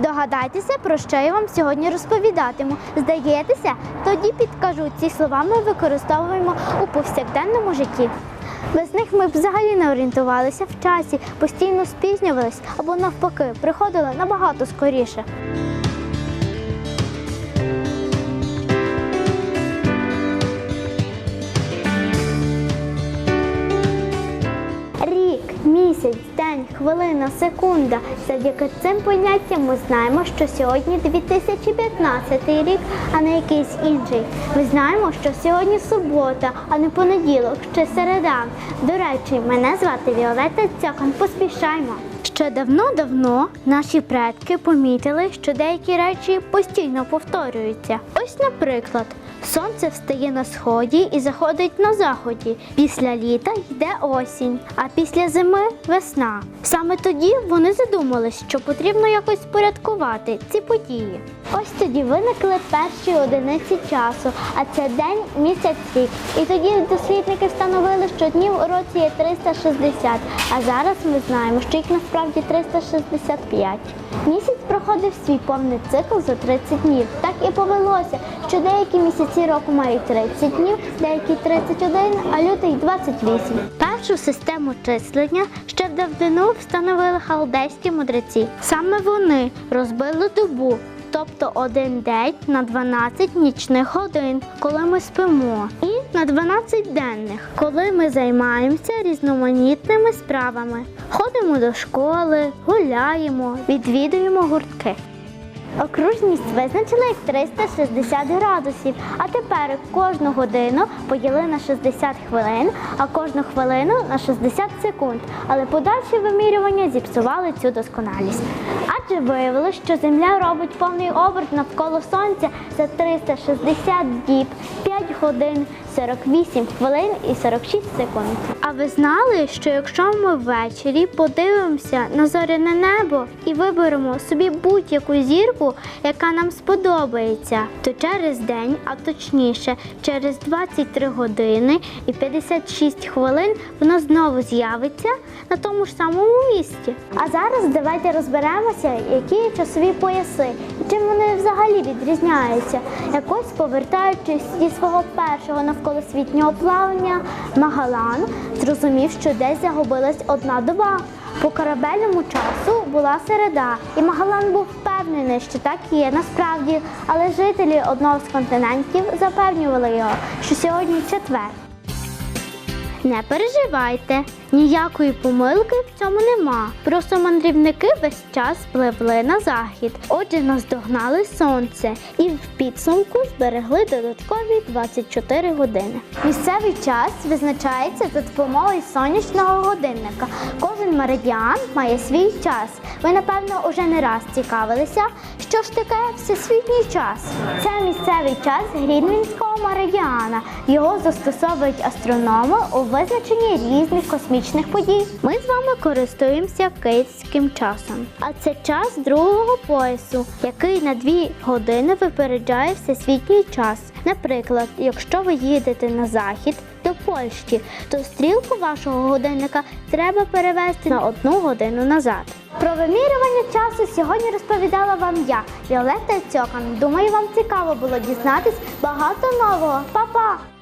Здогадайтеся, про що я вам сьогодні розповідатиму. Здаєтеся, тоді підкажу. Ці слова ми використовуємо у повсякденному житті. Без них ми б взагалі не орієнтувалися в часі, постійно спізнювались або навпаки приходили набагато скоріше. День, хвилина, секунда. Завдяки цим поняттям ми знаємо, що сьогодні 2015 рік, а не якийсь інший. Ми знаємо, що сьогодні субота, а не понеділок, чи середа. До речі, мене звати Віолетта Цьокан. Поспішаймо. Ще давно-давно наші предки помітили, що деякі речі постійно повторюються. Ось, наприклад, сонце встає на сході і заходить на заході. Після літа йде осінь, а після зими весна. Саме тоді вони задумались, що потрібно якось порядкувати ці події. Ось тоді виникли перші одиниці часу, а це день, місяць, рік. І тоді дослідники встановили, що днів у році є 360, а зараз ми знаємо, що їх насправді 365. Місяць проходив свій повний цикл за 30 днів. Так і повелося, що деякі місяці року мають 30 днів, деякі 31, а лютий 28. Першу систему числення ще в давнину встановили халдейські мудреці. Саме вони розбили добу. Тобто один день на 12 нічних годин, коли ми спимо, і на 12 денних, коли ми займаємося різноманітними справами. Ходимо до школи, гуляємо, відвідуємо гуртки. Окружність визначили як 360 градусів, а тепер кожну годину поділи на 60 хвилин, а кожну хвилину на 60 секунд. Але подальші вимірювання зіпсували цю досконалість. Адже виявилось, що Земля робить повний оберт навколо Сонця за 360 діб, 5 годин, 48 хвилин і 46 секунд. А ви знали, що якщо ми ввечері подивимося на зоряне небо і виберемо собі будь-яку зірку, яка нам сподобається, то через день, а точніше через 23 години і 56 хвилин вона знову з'явиться на тому ж самому місці. А зараз давайте розберемося, які часові пояси чим вони взагалі відрізняються. Якось повертаючись зі свого першого навколосвітнього плавання, Магалан зрозумів, що десь загубилась одна доба. По корабельному часу була середа, і Магалан був впевнений, що так і є насправді, але жителі одного з континентів запевнювали його, що сьогодні четвер. Не переживайте, ніякої помилки в цьому нема. Просто мандрівники весь час пливли на захід. Отже, наздогнали сонце і в підсумку зберегли додаткові 24 години. Місцевий час визначається за допомогою сонячного годинника. Кожен меридіан має свій час. Ви, напевно, уже не раз цікавилися, що ж таке всесвітній час. Це місцевий час Грінвінського меридіана. Його застосовують астрономи у визначенні різних космічних подій. Ми з вами користуємося київським часом. А це час другого поясу, який на дві години випереджає всесвітній час. Наприклад, якщо ви їдете на захід до Польщі, то стрілку вашого годинника треба перевести на одну годину назад. Про вимірювання часу сьогодні розповідала вам я, Віолетта Цьокан. Думаю, вам цікаво було дізнатись багато нового. Па-па!